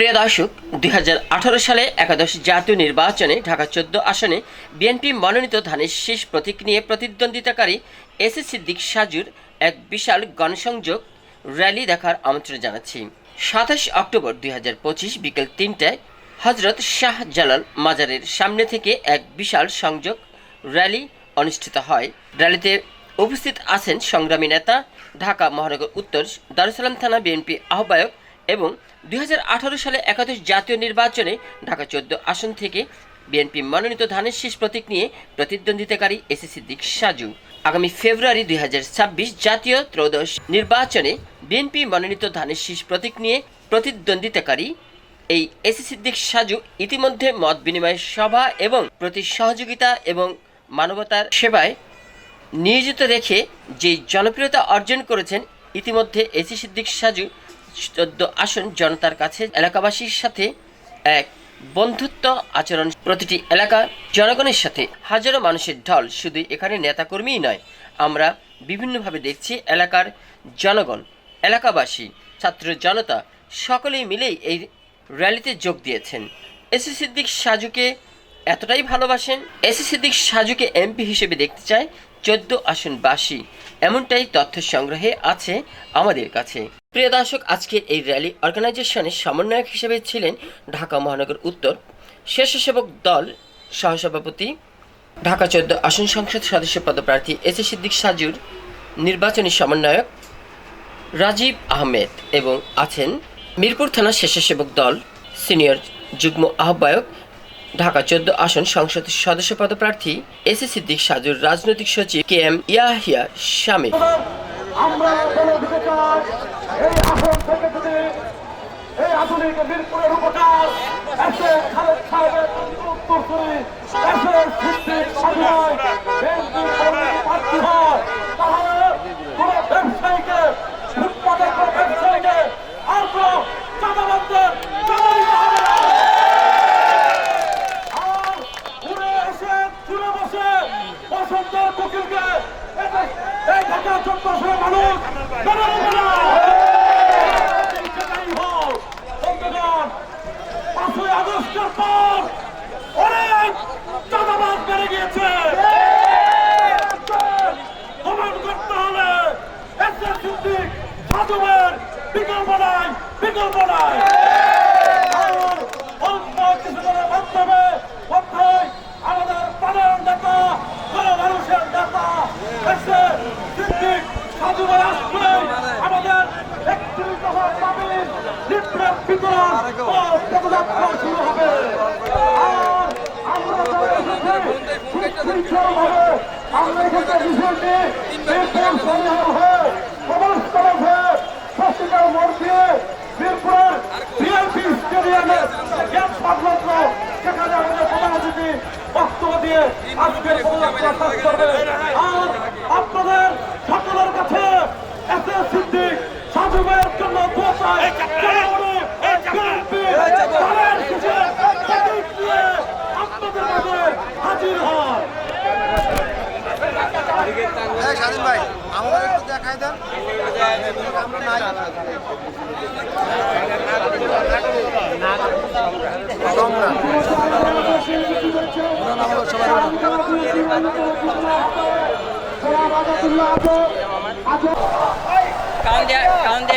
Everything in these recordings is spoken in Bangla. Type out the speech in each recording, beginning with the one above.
প্রিয় দর্শক, দুই হাজার আঠারো সালে একাদশ জাতীয় নির্বাচনে ঢাকা চোদ্দ আসনে বিএনপি মনোনীত ধানের শেষ প্রতীক নিয়ে প্রতিদ্বন্দ্বিতাকারী এসএস সিদ্দিক সাজুর এক বিশাল গণসংযোগ র্যালি দেখার আমন্ত্রণ জানাচ্ছি। সাতাশ অক্টোবর দুই হাজার পঁচিশ বিকেল তিনটায় হজরত শাহ জালাল মাজারের সামনে থেকে এক বিশাল সংযোগ র্যালি অনুষ্ঠিত হয়। র্যালিতে উপস্থিত আছেন সংগ্রামী নেতা, ঢাকা মহানগর উত্তর দারুসালাম থানা বিএনপি আহ্বায়ক এবং দুই হাজার আঠারো সালে একাদশ জাতীয় নির্বাচনে ঢাকা চোদ্দ আসন থেকে বিএনপি মনোনীত ধানের শীষ প্রতীক নিয়ে প্রতিদ্বন্দ্বিতাকারী এসি সিদ্দিক সাজু। আগামী ফেব্রুয়ারি দুই জাতীয় ত্রয়োদশ নির্বাচনে বিএনপি মনোনীত ধানের শীষ প্রতীক নিয়ে প্রতিদ্বন্দ্বিতাকারী এই এসি সিদ্দিক সাজু ইতিমধ্যে মত বিনিময় সভা এবং প্রতি সহযোগিতা এবং মানবতার সেবায় নিয়োজিত রেখে যে জনপ্রিয়তা অর্জন করেছেন, ইতিমধ্যে এসি সিদ্দিক সাজু চোদ্দ আসন জনতার কাছে এলাকাবাসীর সাথে এক বন্ধুত্ব আচরণ। প্রতিটি এলাকা জনগণের সাথে হাজারো মানুষের ঢল, শুধু এখানে নেতাকর্মীই নয়। আমরা বিভিন্নভাবে দেখছি এলাকার জনগণ, এলাকাবাসী, ছাত্র জনতা, সকলেই মিলেই এই র্যালিতে যোগ দিয়েছেন। এসি সিদ্দিক সাজুকে এতটাই ভালোবাসেন। এসি সিদ্দিক সাজুকে এমপি হিসেবে দেখতে চায় চোদ্দ আসনবাসী। এমনটাই তথ্য সংগ্রহে আছে আমাদের কাছে। প্রিয় দর্শক আজকের এই র্যালি অর্গানাইজেশনের সমন্বয়ক হিসেবে ছিলেন ঢাকা মহানগর উত্তর স্বেচ্ছাসেবক দল সহসভাপতি, ঢাকা চোদ্দ আসন সংসদ সদস্য পদপ্রার্থী এস এ সিদ্দিক সাজুর নির্বাচনী সমন্বয়ক রাজীব আহমেদ এবং আছেন মিরপুর থানা স্বেচ্ছাসেবক দল সিনিয়র যুগ্ম আহ্বায়ক ঢাকা চোদ্দ আসন সংসদ সদস্য পদপ্রার্থী এস এস সিদ্দিক সাজুর রাজনৈতিক সচিব কে এম ইয়াহিয়া হয় তাহলে কোন ব্যবসায়ীকে ফুটপাতের কোন ব্যবসায়ীকে আর কোন চাঁদাবান্ধের চাঁদা দিতে হবে না। আর উড়ে এসে চুলে বসে বসন্তের কুকিলকে এই- ঢাকা আসনের মানুষ মেনে পাঁচই আগস্টের পর অনেক চাঁদাবাজ বেড়ে গিয়েছে। বিকল্প নাই বিকল্প নাই আর অল্প কিছুদিনের মাধ্যমে মধ্যেই আমাদের প্রাণের নেতা গণমানুষের নেতা এসে সিদ্দিক সাধুবার আসলে আমাদের একত্রিশ দফা দাবির লিফলেট বিতরণ ও পদযাত্রা শুরু হবে আর আমরা সবাই এসেছি সুশৃঙ্খলভাবে আমরা এখানকার বিষয়টি মিরপুর সন্দেহ হয়ে প্রবলস্তর হয়ে স্বস্তিকার মোড় দিয়ে মিরপুরের বিএনপি স্টেডিয়ামে গ্যাস সংলগ্ন সেখানে আমাদের প্রধান অতিথি বক্তব্য দিয়ে আজকের পদযাত্রা শেষ করবে আর আপনাদের সকলের কাছে এসে সিদ্দিক সাধু ভাইয়ের জন্য দোয়া চাই যেন উনি বিএনপি তাদের শেষে প্রতীক নিয়ে আপনাদের মাঝে হাজির হয় এই স্বাধীন ভাই আমাদের একটু দেখাই দেন আমরা নাই সম্রাট। ওনার আমাদের সবাই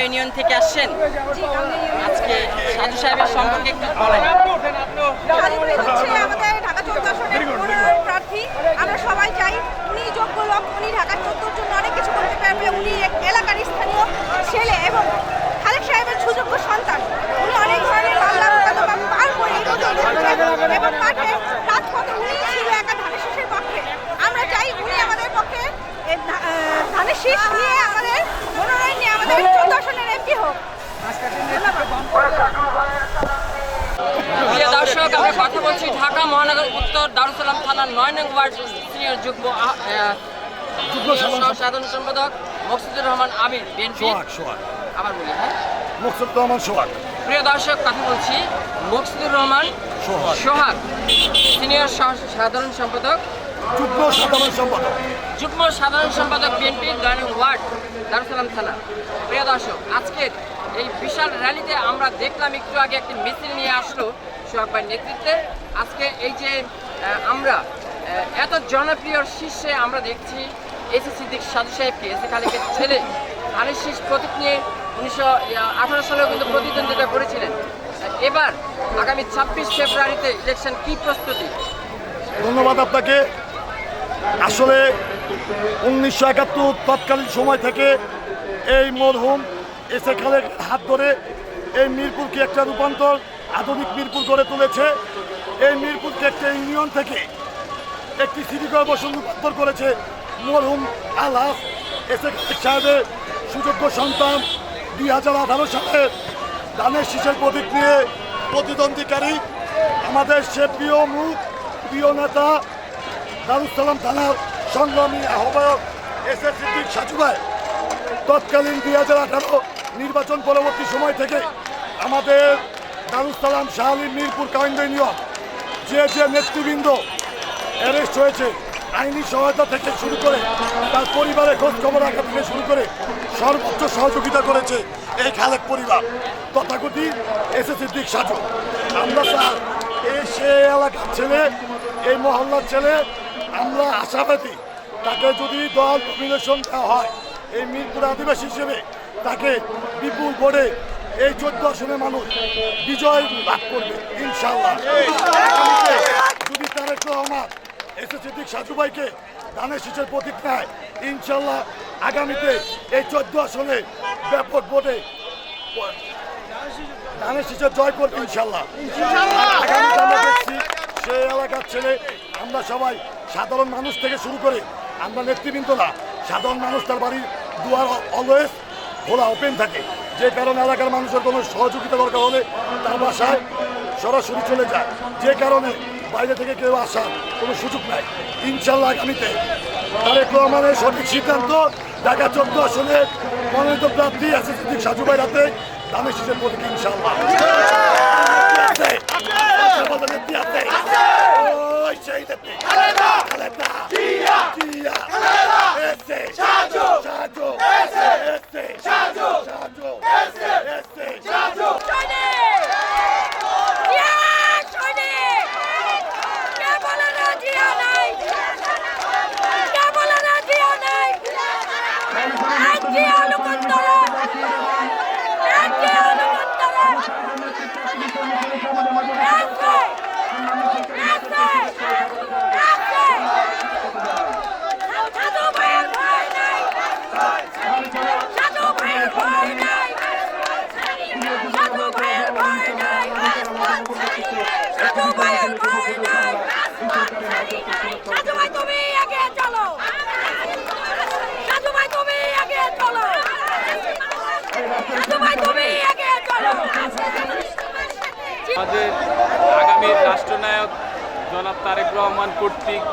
ইউনিয়ন থেকে আসছেন? আজকে সাধু সাহেবের সম্পর্কে একটু বলেন। আমরা সবাই চাই, উনি যোগ্য লোক, উনি ঢাকা চৌদ্দর জন্য অনেক কিছু করতে পারবে, উনি এলাকার ছেলে এবং খালেক সাহেবের সুযোগ্য সন্তান। উনি অনেক ধরনের মামলা পার করে এবং মাঠে রাজপথে উনি ছিল একা পক্ষে। আমরা চাই উনি আমাদের পক্ষে ধানের নিয়ে আমাদের মনোনয়ন নিয়ে আমাদের চৌদ্দ আসনের এমপি হোক। দর্শক, আমরা কথা বলছি ঢাকা মহানগর উত্তর দারুসালাম থানার নয় নং ওয়ার্ড সিনিয়র যুগ্ম সাধারণ সম্পাদক। মকসুদুর রহমান আমির বিএনপি। আবার বলি হ্যাঁ? মুকসুদ রহমান সোহাগ। প্রিয় দর্শক কথা বলছি। মকসুদুর রহমান সোহাগ। সোহাগ সিনিয়র সাধারণ সম্পাদক। যুগ্ম সাধারণ সম্পাদক। যুগ্ম সাধারণ সম্পাদক বিএনপি নয় নং ওয়ার্ড দারুসালাম থানা। প্রিয় দর্শক আজকের এই বিশাল র্যালিতে আমরা দেখলাম একটু আগে একটি মিছিল নিয়ে আসলো সোহাগ ভাই নেতৃত্বে। আজকে এই যে আমরা এত জনপ্রিয় শীর্ষে আমরা দেখছি এসি সিদ্দিক সাধু সাহেবকে এসে খালেকের ছেলে ধানের শীষ প্রতীক নিয়ে উনিশশো আঠারো সালেও কিন্তু প্রতিদ্বন্দ্বিতা করেছিলেন। এবার আগামী ছাব্বিশ ফেব্রুয়ারিতে ইলেকশন কি প্রস্তুতি? ধন্যবাদ আপনাকে। আসলে উনিশশো একাত্তর তৎকালীন সময় থেকে এই মরহুম এসে খালের হাত ধরে এই মিরপুরকে একটা রূপান্তর, আধুনিক মিরপুর গড়ে তুলেছে। এই মিরপুরকে একটা ইউনিয়ন থেকে একটি সিটি কর্পোরেশন রূপান্তর করেছে। মরহুম আলহাস এসে সাহেবের সুযোগ্য সন্তান দুই হাজার আঠারো সালে ধানের শীষের প্রতীক নিয়ে প্রতিদ্বন্দ্বীকারী আমাদের সে প্রিয় মুখ, প্রিয় নেতা দারুসালাম থানার সংগ্রামী আহ্বায়ক এস এস সিদ্দিক সাজুভাই তৎকালীন দুই হাজার আঠারো নির্বাচন পরবর্তী সময় থেকে আমাদের দারুসালাম শাহালি মিরপুর ইউনিয়ন, যে যে নেতৃবৃন্দ অ্যারেস্ট হয়েছে আইনি সহায়তা থেকে শুরু করে তার পরিবারের খোঁজ খবর রাখা থেকে শুরু করে সর্বোচ্চ সহযোগিতা করেছে এই খালেক পরিবার। তথাকথিত এস এস সিদ্দিক সাজু। আমরা স্যার এই সে এলাকার ছেলে, এই মহল্লার ছেলে, আমরা আশাবাদী তাকে যদি দল নমিনেশন দেওয়া হয়, এই মিরপুর আদিবাসী হিসেবে তাকে বিপুল ভোটে এই চোদ্দ আসনের মানুষ বিজয় লাভ করবে ইনশাল্লাহ যদি তারেক রহমান এসে সিদ্দিক সাজু ভাইকে। ধানের শীষের প্রতীক ইনশাল্লাহ আগামীতে এই চোদ্দ আসনে ব্যাপক ভোটে ধানের শীষের জয় করবে ইনশাল্লাহ। আগামীতে আমরা দেখছি সেই এলাকার ছেলে আমরা সবাই সাধারণ মানুষ থেকে শুরু করে আমরা নেতৃবৃন্দ না সাধারণ মানুষ তার বাড়ির দুয়ার অলওয়েজ খোলা ওপেন থাকে। যে কারণে এলাকার মানুষের কোনো সহযোগিতা দরকার হলে তার বাসায় সরাসরি চলে যায়। যে কারণে বাইরে থেকে কেউ আসার কোনো সুযোগ নাই। ইনশাল্লাহ আগামীতে তারেক রহমানের সঠিক সিদ্ধান্ত ঢাকা চোদ্দ আসনে মনোনীত প্রার্থী আছে সিদ্দিক সাজু ভাই রাতে দামের শীষের প্রতীক ইনশাল্লাহ বলতে নেত্রী আছে। ওই সেই নেত্রী। খালেদা। জিয়া। এসে। সাজু। এসে। সাজু। এসে। সৈনিক! জিয়া সৈনিক! কে বলে না জিয়া নাই? কে বলে না জিয়া নাই? এক জিয়া লুকুন্তরা! এক জিয়া লুকুন্তরা! এসে! এসে! এসে! সাধু ভাইয়ের ভয় নাই! সাধু ভাইয়ের ভয় নাই! সাধু ভাইয়ের ভয় নাই! সাধু ভাইয়ের ভয় নাই! সাধু ভাই তুমি এগিয়ে চলো সাধু ভাই তুমি এগিয়ে চলো সাধু ভাই তুমি এগিয়ে চলো আমাদের আগামীর রাষ্ট্রনায়ক জনাব তারেক রহমান কর্তৃক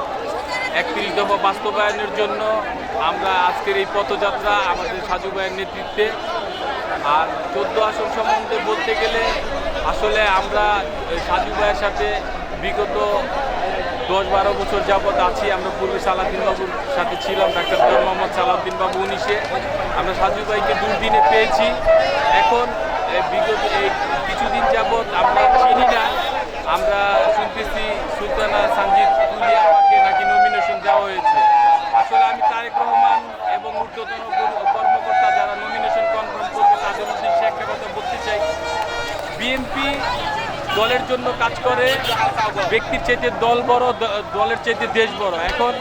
একত্রিশ দফা বাস্তবায়নের জন্য আমরা আজকের এই পথযাত্রা আমাদের সাজু ভাইয়ের নেতৃত্বে আর চোদ্দ আসন সম্বন্ধে বলতে গেলে আসলে আমরা সাজু ভাইয়ের সাথে বিগত দশ বারো বছর যাবৎ আছি। আমরা পূর্বে সালাউদ্দিন বাবুর সাথে ছিলাম, ডাক্তার মোহাম্মদ সালাউদ্দিন বাবু উনিশে আমরা সাজু ভাইকে দুর্দিনে পেয়েছি। এখন বিগত কিছুদিন যাবৎ আমরা চিনি না। আমরা শুনতেছি সুলতানা সঞ্জিত তুলিয়াকে নাকি নমিনেশন দেওয়া হয়েছে। আসলে আমি তারেক রহমান এবং ঊর্ধ্বতন কর্মকর্তা যারা নমিনেশন কনফার্ম করবে তাদের উদ্দেশ্যে একটা কথা বলতে চাই। বিএনপি দলের জন্য কাজ করে, ব্যক্তির চাইতে দল বড় দলের চাইতে দেশ বড়। এখন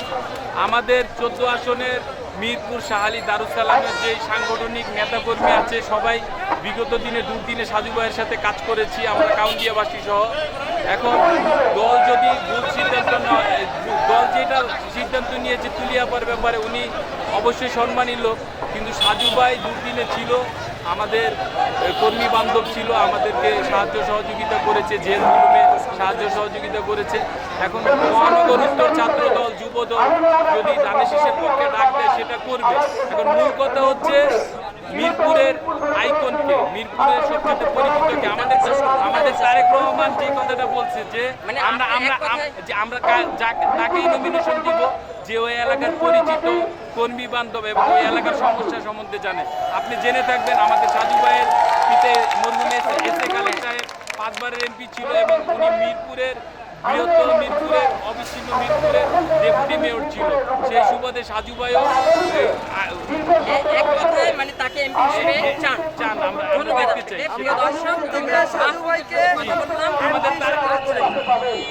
আমাদের চোদ্দ আসনের মিরপুর, শাহালি দারুসালামের যে সাংগঠনিক নেতাকর্মী আছে, সবাই বিগত দিনে দুর্দিনে সাজু ভাইয়ের সাথে কাজ করেছি, আমরা কাউন্দিয়াবাসী সহ। এখন দল যদি ভুল সিদ্ধান্ত ন- দল যেটা সিদ্ধান্ত নিয়েছে তুলিয়াপার ব্যাপারে উনি অবশ্যই সম্মানী লোক। কিন্তু সাজু ভাই দুর্দিনে ছিল, আমাদের কর্মী বান্ধব ছিল, আমাদেরকে সাহায্য সহযোগিতা করেছে, জেল জুলুমে সাহায্য সহযোগিতা করেছে। এখন মহানগর উত্তর ছাত্র দল, যুব দল যদি ধানের শীষের পক্ষে ডাক সেটা করবে। এখন মূল কথা হচ্ছে মিরপুরের আইকনকে মিরপুরের সবচেয়ে পরিচিতকে আমাদের আমাদের তারেক রহমান যে কথাটা বলছে যে মানে আমরা আমরা যে আমরা তাকেই নমিনেশন দিব যে ওই এলাকার পরিচিত কর্মী বান্ধব এবং ওই এলাকার সমস্যা সম্বন্ধে জানে। আপনি জেনে থাকবেন আমাদের সাজু ভাইয়ের পিতে মরহুম এসে খালেদ সাহেব পাঁচবারের এমপি ছিল এবং উনি মিরপুরের বৃহত্তর মিরপুরের অবিচ্ছিন্ন মিরপুরের ডেপুটি মেয়র ছিল সেই সুবাদে সাজু ভাইও এক কথায় মানে তাকে এমপি হিসেবে চান চান আমরা আমরা দেখতে চাই প্রিয় দর্শক আমরা কথা বললাম আমাদের তার-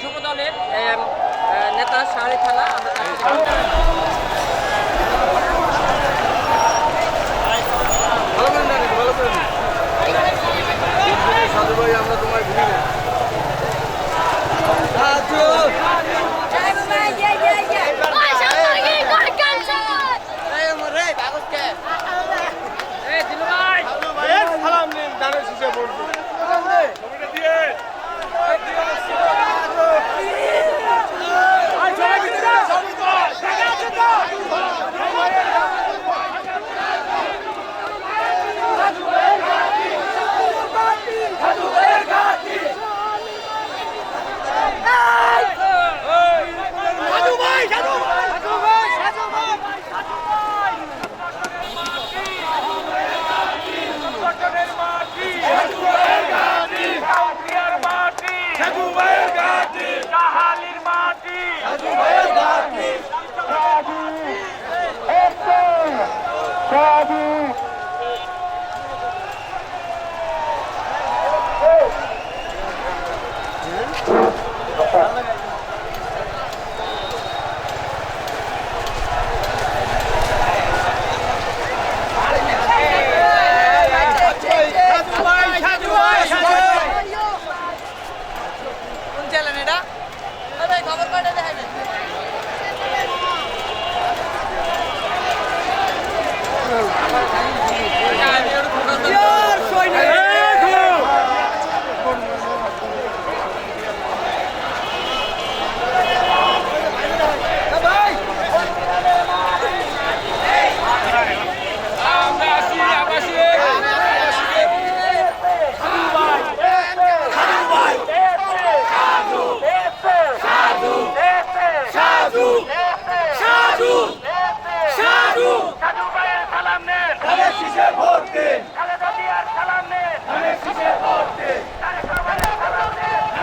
যুব দলের এম, আহ, নেতা শাহরি থানা আমরা তার সাথে-